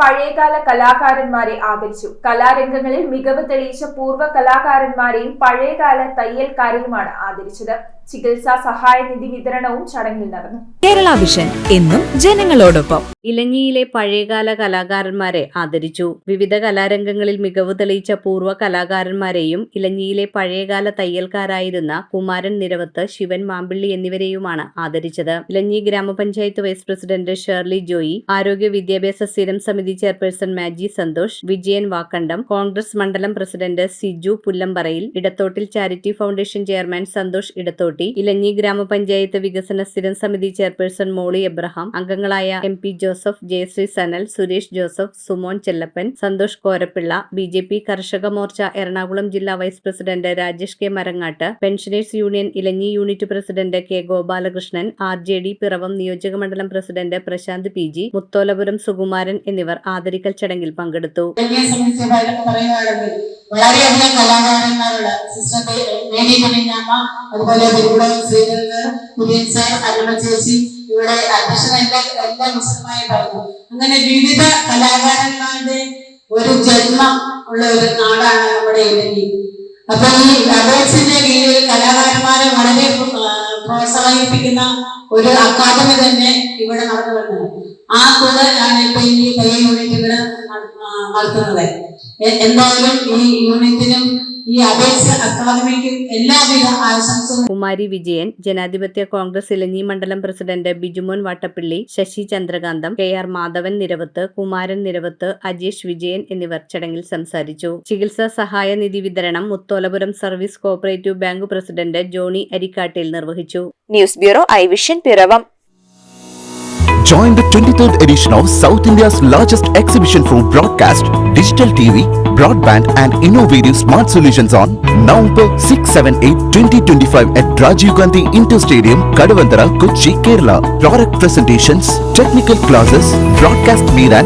പഴയകാല കലാകാരന്മാരെ ആദരിച്ചു. കലാരംഗങ്ങളിൽ മികവ് തെളിയിച്ച പൂർവ കലാകാരന്മാരെയും പഴയകാല തയ്യൽക്കാരെയുമാണ് ആദരിച്ചത്. ചികിത്സാ സഹായ നിധി വിതരണവും ചടങ്ങിൽ നടന്നു. കേരള വിഷൻ എന്നും ജനങ്ങളോടൊപ്പം. ഇലഞ്ഞിയിലെ പഴയകാല കലാകാരന്മാരെ ആദരിച്ചു. വിവിധ കലാരംഗങ്ങളിൽ മികവ് തെളിയിച്ച പൂർവ കലാകാരന്മാരെയും ഇലഞ്ഞിയിലെ പഴയകാല തയ്യൽക്കാരായിരുന്ന കുമാരൻ നിരവത്ത് ശിവൻ മാമ്പിള്ളി എന്നിവരെയുമാണ് ആദരിച്ചത്. ഇലഞ്ഞി ഗ്രാമപഞ്ചായത്ത് വൈസ് പ്രസിഡന്റ് ഷേർലി ജോയി ആരോഗ്യ വിദ്യാഭ്യാസ സ്ഥിരം സമിതി ചെയർപേഴ്സൺ മാജി സന്തോഷ് വിജയൻ വാക്കണ്ടം കോൺഗ്രസ് മണ്ഡലം president Siju Pullamparayil Edathottil charity foundation chairman Santhosh Edathotti Elanji ഗ്രാമപഞ്ചായത്ത് വികസന സ്ഥിരം സമിതി ചെയർപേഴ്സൺ മോളി എബ്രഹാം അംഗങ്ങളായ M P Joseph Jayasree Sanal Suresh Joseph Sumon Chellappan Santhosh Korappilly B J P Karshaka Morcha Ernakulam ജില്ലാ vice president Rajesh K Marangattu pensioners union Elanji unit president K Gopalakrishnan R J D Piravom നിയോജക മണ്ഡലം president Prashanth P G Mutholapuram Sukumaran എന്നിവർ ആദരിക്കൽ ചടങ്ങിൽ പങ്കെടുത്തു. വളരെയധികം കലാകാരന്മാരുള്ള sister Mary Kunjamma അതുപോലെ Thiruvidam Sreedharan Kurian sir Aruna ചേച്ചി ഇവിടെ അധ്യക്ഷൻ എല്ലാ വിശദമായി പറഞ്ഞു. അങ്ങനെ വിവിധ കലാകാരന്മാരുടെ ഒരു ജന്മം ഉള്ള ഒരു നാടാണ് നമ്മുടെ ഇലഞ്ഞി അപ്പൊ ഈ അബോക്സിന്റെ കീഴിൽ കലാകാരന്മാരെ വളരെ പ്രോത്സാഹിപ്പിക്കുന്ന ഒരു അക്കാദമി തന്നെ ഇവിടെ നടന്നു വരുന്നത് ആ തുക ആണ് ഇപ്പൊ ഈ കൈ യൂണിറ്റുകൾ നടത്തുന്നത്. എന്തായാലും ഈ യൂണിറ്റിനും ഈ അപേക്ഷ അക്കാദമിക്കും എല്ലാവിധ ആശംസകളും. കുമാരി വിജയൻ ജനാധിപത്യ കോൺഗ്രസ് ഇലഞ്ഞി മണ്ഡലം president Bijumon Vattappilly Sasi Chandrakantham K R Madhavan Niravathu Kumaran Niravathu Ajesh Vijayan എന്നിവർ ചടങ്ങിൽ സംസാരിച്ചു. ചികിത്സാ സഹായ നിധി വിതരണം Mutholapuram service cooperative bank president Johnny Arikkattil നിർവഹിച്ചു. News bureau I vision Piravom. Join the 23rd edition of South India's largest exhibition for broadcast, digital TV, broadband and innovative smart solutions on November 6, 7, 8, 2025 at Rajiv Gandhi Inter Stadium, Kadavantara, Kochi, Kerala. Product presentations, technical classes, broadcast meet and